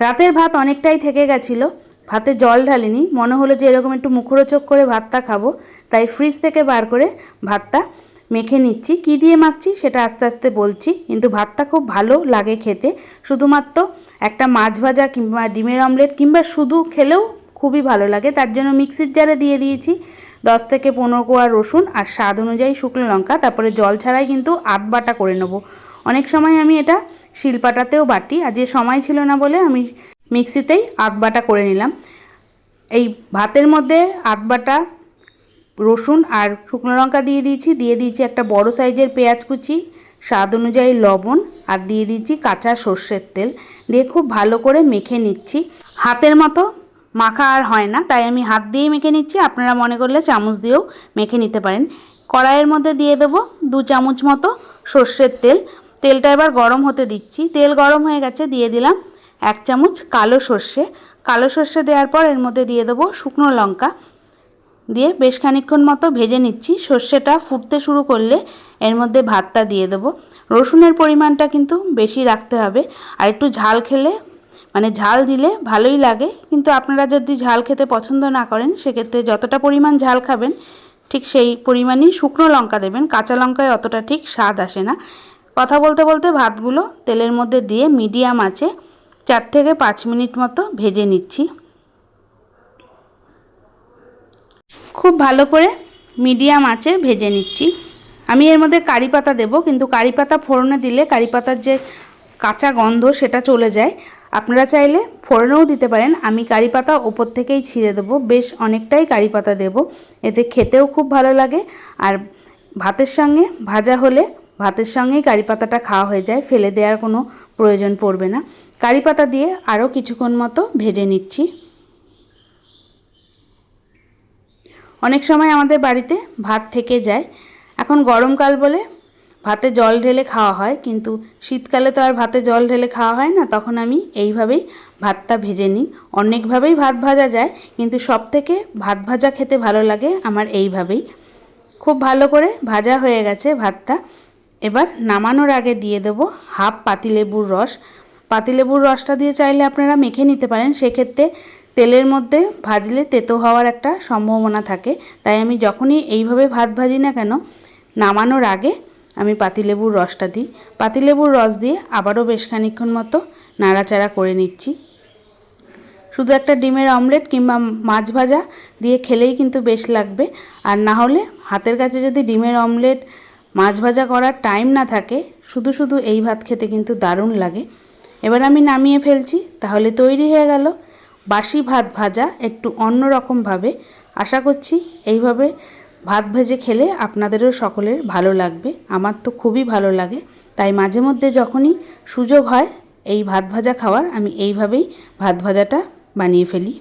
রাতের ভাত অনেকটাই থেকে গেছিল। ভাতে জল ঢালিনি। মনে হলো যে এরকম একটু মুখরোচক করে ভাতটা খাব। তাই ফ্রিজ থেকে বার করে ভাতটা মেখে নিচ্ছি। কী দিয়ে মাখছি সেটা আস্তে আস্তে বলছি। কিন্তু ভাতটা খুব ভালো লাগে খেতে। শুধুমাত্র একটা মাছ ভাজা কিংবা ডিমের অমলেট কিংবা শুধু খেলেও খুবই ভালো লাগে। তার জন্য মিক্সির জারে দিয়ে দিয়েছি দশ থেকে পনেরো কোয়া রসুন আর স্বাদ অনুযায়ী শুকনো লঙ্কা। তারপরে জল ছাড়াই কিন্তু আধ বাটা করে নেব। অনেক সময় আমি এটা শিলপাটাতেও বাটি। আর যে সময় ছিল না বলে আমি মিক্সিতেই আধ বাটা করে নিলাম। এই ভাতের মধ্যে আধ বাটা রসুন আর শুকনো লঙ্কা দিয়ে দিয়েছি। দিয়ে দিয়েছি একটা বড় সাইজের পেঁয়াজ কুচি, স্বাদ অনুযায়ী লবণ, আর দিয়ে দিয়েছি কাঁচা সর্ষের তেল। দিয়ে খুব ভালো করে মেখে নিচ্ছি। হাতের মতো মাখা আর হয় না, তাই আমি হাত দিয়েই মেখে নিচ্ছি। আপনারা মনে করলে চামচ দিয়েও মেখে নিতে পারেন। কড়াইয়ের মধ্যে দিয়ে দেবো দু চামচ মতো সর্ষের তেল। তেলটা এবার গরম হতে দিচ্ছি। তেল গরম হয়ে গেছে, দিয়ে দিলাম এক চামচ কালো সর্ষে। কালো সর্ষে দেওয়ার পর এর মধ্যে দিয়ে দেবো শুকনো লঙ্কা। দিয়ে বেশ খানিক্ষণ মতো ভেজে নিচ্ছি। সর্ষেটা ফুটতে শুরু করলে এর মধ্যে ভাতটা দিয়ে দেবো। রসুনের পরিমাণটা কিন্তু বেশি রাখতে হবে। আর একটু ঝাল খেলে মানে ঝাল দিলে ভালোই লাগে। কিন্তু আপনারা যদি ঝাল খেতে পছন্দ না করেন, সেক্ষেত্রে যতটা পরিমাণ ঝাল খাবেন, ঠিক সেই পরিমাণই শুকনো লঙ্কা দেবেন। কাঁচা লঙ্কায় অতটা ঠিক স্বাদ আসে না। কথা বলতে বলতে ভাতগুলো তেলের মধ্যে দিয়ে মিডিয়াম আছে চার থেকে পাঁচ মিনিট মতো ভেজে নিচ্ছি। খুব ভালো করে মিডিয়াম আঁচে ভেজে নিচ্ছি। আমি এর মধ্যে কারি পাতা দেবো, কিন্তু কারি পাতা ফোড়নে দিলে কারি পাতার যে কাঁচা গন্ধ সেটা চলে যায়। আপনারা চাইলে ফোড়নেও দিতে পারেন। আমি কারি পাতা ওপর থেকেই ছিঁড়ে দেবো। বেশ অনেকটাই কারি পাতা দেবো। এতে খেতেও খুব ভালো লাগে। আর ভাতের সঙ্গে ভাজা হলে ভাতের সঙ্গেই কারি পাতাটা খাওয়া হয়ে যায়, ফেলে দেওয়ার কোনো প্রয়োজন পড়বে না। কারি পাতা দিয়ে আরও কিছুক্ষণ মতো ভেজে নিচ্ছি। অনেক সময় আমাদের বাড়িতে ভাত থেকে যায়। এখন গরমকাল বলে ভাতে জল ঢেলে খাওয়া হয়, কিন্তু শীতকালে তো আর ভাতে জল ঢেলে খাওয়া হয় না, তখন আমি এইভাবেই ভাতটা ভেজে নিই। অনেকভাবেই ভাত ভাজা যায়, কিন্তু সব থেকে ভাত ভাজা খেতে ভালো লাগে আমার এইভাবেই। খুব ভালো করে ভাজা হয়ে গেছে ভাতটা। এবার নামানোর আগে দিয়ে দেবো হাফ পাতিলেবুর রস। পাতিলেবুর রসটা দিয়ে চাইলে আপনারা মেখে নিতে পারেন। সেক্ষেত্রে তেলের মধ্যে ভাজলে তেতো হওয়ার একটা সম্ভাবনা থাকে। তাই আমি যখনই এইভাবে ভাত ভাজি না কেন, নামানোর আগে আমি পাতিলেবুর রসটা দিই। পাতিলেবুর রস দিয়ে আবারও বেশ খানিক্ষণ মতো নাড়াচাড়া করে নিচ্ছি। শুধু একটা ডিমের অমলেট কিংবা মাছ ভাজা দিয়ে খেলেই কিন্তু বেশ লাগবে। আর না হলে হাতের কাছে যদি ডিমের অমলেট মাছ ভাজা করার টাইম না থাকে, শুধু শুধু এই ভাত খেতে কিন্তু দারুণ লাগে। এবার আমি নামিয়ে ফেলছি, তাহলে তৈরি হয়ে গেল বাসি ভাত ভাজা একটু অন্য রকমভাবে আশা করছি এইভাবে ভাত ভেজে খেলে আপনাদেরও সকলের ভালো লাগবে। আমার তো খুবই ভালো লাগে। তাই মাঝে মধ্যে যখনই সুযোগ হয়, এই ভাত ভাজা খাওয়ার আমি এইভাবেই ভাত ভাজাটা বানিয়ে ফেলি।